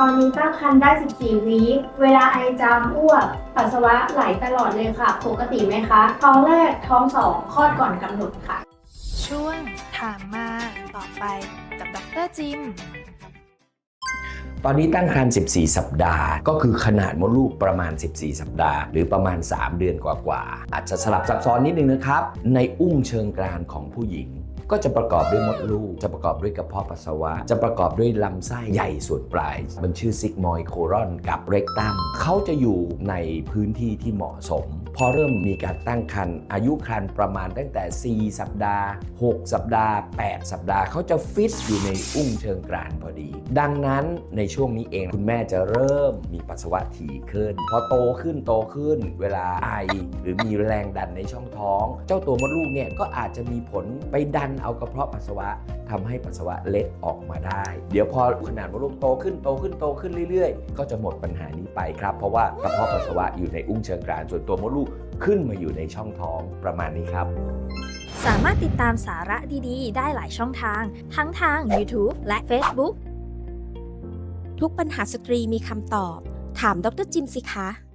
ตอนนี้ตั้งครรภ์ได้ 14 วีค เวลาไอจามอ้วก ปัสสาวะไหลตลอดเลยค่ะ ปกติไหมคะ ท้องแรก ท้องสองคลอดก่อนกำหนดค่ะ ช่วงถามมาต่อไปกับดรจิม ตอนนี้ตั้งครรภ์ 14 สัปดาห์ ก็คือขนาดมดลูกประมาณ 14 สัปดาห์ หรือประมาณ 3 เดือนกว่าๆ อาจจะสลับซับซ้อนนิดนึงนะครับ ในอุ้งเชิงกรานของผู้หญิง ก็จะประกอบด้วยมดลูก จะประกอบด้วยกระเพาะปัสสาวะ จะประกอบด้วยลำไส้ใหญ่ส่วนปลาย มันชื่อซิกมอยโครอนกับเรกตัมเขาจะอยู่ในพื้นที่ที่เหมาะสม พอเริ่มมีการตั้งครรภ์อายุครรภ์ประมาณตั้งแต่ 4 สัปดาห์ 6 สัปดาห์ 8 สัปดาห์เขาจะฟิตอยู่ในอุ้งเชิงกรานพอดี ดังนั้นในช่วงนี้เองคุณแม่จะเริ่มมีปัสสาวะถี่ขึ้น พอโตขึ้นโตขึ้น เวลาไอ หรือมีแรงดันในช่องท้อง เจ้าตัวมดลูกเนี่ยก็อาจจะมีผลไปดันเอากระเพาะปัสสาวะ ทำให้ปัสสาวะเล็ดออกมาได้ เดี๋ยวพอขนาดมดลูกโตขึ้นโตขึ้นโตขึ้นเรื่อยๆ ก็จะหมดปัญหานี้ไปครับ เพราะว่ากระเพาะปัสสาวะอยู่ในอุ้งเชิงกรานส่วนตัวมดลูกขึ้นมาอยู่ในช่องท้องประมาณนี้ครับ สามารถติดตามสาระดีๆ ได้หลายช่องทาง ทั้งทาง YouTube และ Facebook ทุกปัญหาสตรีมีคำตอบ ถามดรจิมสิคะ